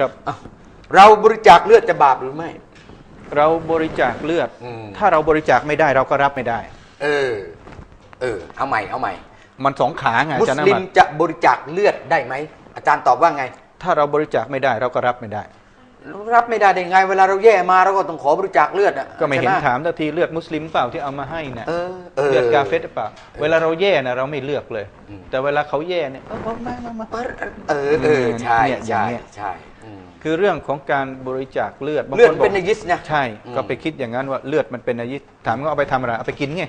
ครับอ้าวเราบริจาคเลือดจะบาปหรือไม่ เราบริจาคเลือด อืม ถ้าเราบริจาคไม่ได้เราก็รับไม่ได้ เออ เออ เอาใหม่เอาใหม่ มันสองขาไงมุอาจารสย์ลินะมมันจะบริจาคเลือดได้ไหม อาจารย์ตอบว่าไง ถ้าเราบริจาคไม่ได้เราก็รับไม่ได้ รับไม่ได้ได้ไง เวลาเราแย่มาเราก็ต้องขอบริจาคเลือดอะก็ไม่เห็นใช่ถามทันทีเลือดมุสลิมเปล่าที่เอามาให้เนี่ย เออ เออ เลือดกาเฟสหรือเปล่าเวลาเราแย่นะเราไม่เลือกเลย อืม แต่เวลาเขาแย่เนี่ยเออเอามามามา เออเออใช่เนี่ยอย่าใช่งเงี้ย ใช่อืม คือเรื่องของการบริจาคเลือดบางเลือดคนบอเป็กนนยิสนะ ใช่ อืม ก็ไปคิดอย่างนั้นว่าเลือดมันเป็นนายิสถามว่าเอาไปทำอะไรเอาไปกินไง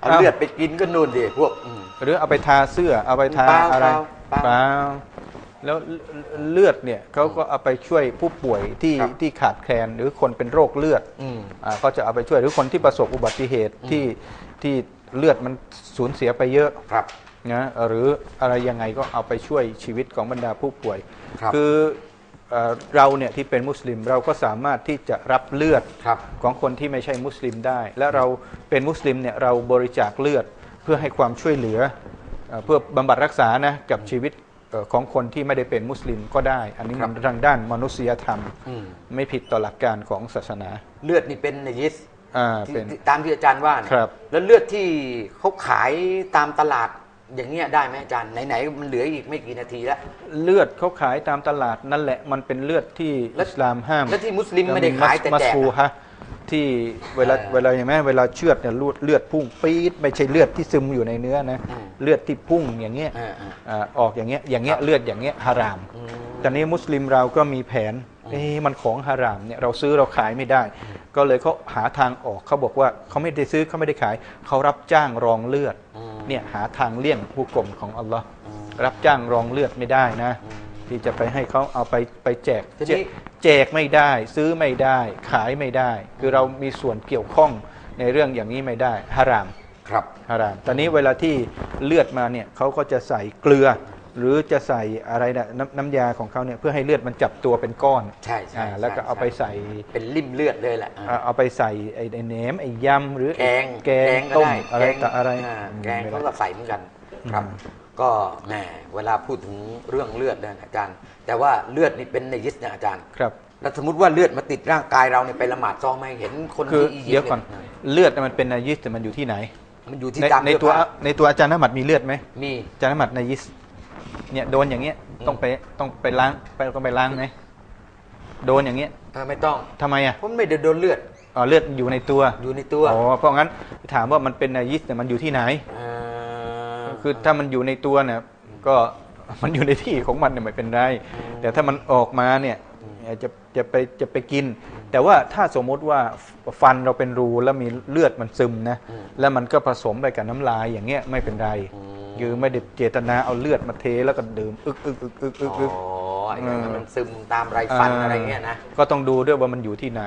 เอาเอาเลือดไปกินก็นู่นดิพวกอืม หรือเอาไปทาเสื้อเอาไปทาเปล่าอะไรเปล่าเปล่าแล้วเลือดเนี่ยเขาก็เอาไปช่วยผู้ป่วยที่ครับ ที่ขาดแคลนหรือคนเป็นโรคเลือดอืม อ่าก็จะเอาไปช่วยหรือคนที่ประสบอุบัติเหตุที่ที่ เลือดมันสูญเสียไปเยอะครับนะหรืออะไรยังไงก็เอาไปช่วยชีวิตของบรรดาผู้ป่วยครับอเอ่อเราเนี่ยที่เป็นมุสลิมเราก็สามารถที่จะรับเลือดครับของคนที่ไม่ใช่มุสลิมได้ และเราเป็นมุสลิมเนี่ยเราบริจาคเลือดเพื่อให้ความช่วยเหลือเอ่อเพื่อบำบัดรักษานะกับชีวิตเอ่อของคนที่ไม่ได้เป็นมุสลิมก็ได้ อันนี้ครัมับนทางด้านมนุษยธรรมอืมไม่ผิดต่อหลักการของศาสนา เลือดนี่เป็นนยิส อ่าที่เป็น ที่ตามที่อาจารย์ว่าเนี่ยครับ แล้วเลือดที่เขาขายตามตลาดอย่างเงี้ยได้ไหมอาจารย์ไหนๆมันเหลืออีกไม่กี่นาทีแล้ว เลือดเขาขายตามตลาดนั่นแหละ มันเป็นเลือดที่แล้วอิสลามห้ามแล้วที่มุสลิมไม่ได้ขายแต่มัสแจกฟูอะฮะ ที่เวลาเออเวลาอย่างไหมเวลาเชือดเนี่ยเลือดเลือดพุ่งปี๊ดไม่ใช่เลือดที่ซึมอยู่ในเนื้อนะอืมเลือดที่พุ่งอย่างเงี้ยเออเอออ่าออกอย่างเงี้ยอย่างเงี้ยครับเลือดอย่างเงี้ยฮารามอืมตอนนี้มุสลิมเราก็มีแผนเอ๊ะมันของฮารามเนี่ยเราซื้อเราขายไม่ได้ ก็เลยเขาหาทางออกเขาบอกว่าเขาไม่ได้ซื้อเขาไม่ได้ขายเขารับจ้างรองเลือดอืมเนี่ยหาทางเลี่ยงผู้กลมของอัลลอฮ์อืมรับจ้างรองเลือดไม่ได้นะอืม ที่จะไปให้เขาเอาไปไปแจกทีนี้แจกแจกไม่ได้ ซื้อไม่ได้ ขายไม่ได้ คือเรามีส่วนเกี่ยวข้องในเรื่องอย่างนี้ไม่ได้ฮาราม ครับ ฮารามตอนนี้เวลาที่เลือดมาเนี่ยเขาก็จะใส่เกลือ หรือจะใส่อะไรนะน้ำน้ำยาของเขาเนี่ยเพื่อให้เลือดมันจับตัวเป็นก้อนใช่ใช่อ่าแล้วก็ใช่เอาไปใส่เป็นริ่มเลือดเลยแหละอ่า อ่าเอาไปใส่ไอ้ไอ้แหนมไอ้ยำหรือแกงแกงก็ต้มได้อะไรแกงต่ออะไราแกงไม่เขาได้ก็ใส่เหมือนกัน ครับ อืม ก็แหมเวลาพูดถึงเรื่องเลือดเนี่ยอาจารย์ แต่ว่าเลือดนี่เป็นนยิสเนี่ยอาจารย์ครับแล้วสมมติว่าเลือดมาติดร่างกายเราเนี่ยไปละหมาดซองไหมเห็นคนคือที่อียิปเดี๋ยวต์ก่อนเนี่ยเลือดน่ะมันเป็นนายิสแต่มันอยู่ที่ไหน มันอยู่ที่ในตามในเสื้อตัวผ้าในตัวอาจารย์นมัดมีเลือดไหมมี อาจารย์นมัดนายิสเนี่ยโดนอย่างเงี้ยต้องไปต้องไปล้างไปต้องไปล้างไหมโดนอย่างเงี้ยเออไม่ต้องทำไมอะเพราะไม่ได้โดนเลือดอ๋อเลือดอยู่ในตัวอยู่ในตัวอ๋อเพราะงั้นถามว่ามันเป็นนายิสแต่มันอยู่ที่ไหนเอ่อ คือถ้ามันอยู่ในตัวเนี่ยก็มันอยู่ในที่ของมันเนี่ยไม่เป็นไรแต่ถ้ามันออกมาเนี่ยจะจะไปจะไปกิน แต่ว่าถ้าสมมติว่าฟันเราเป็นรูแล้วมีเลือดมันซึมนะแล้วมันก็ผสมไปกับน้ำลายอย่างเงี้ยไม่เป็นไรคือไม่ได้เจตนาเอาเลือดมาเทแล้วก็ดื่มอึกอึกอึกอึกอึกอ๋ออึกไอ้อย่างนั้นมันซึมตามไรฟันอะไรเงี้ยนะก็ต้องดูด้วยว่ามันอยู่ที่ไหน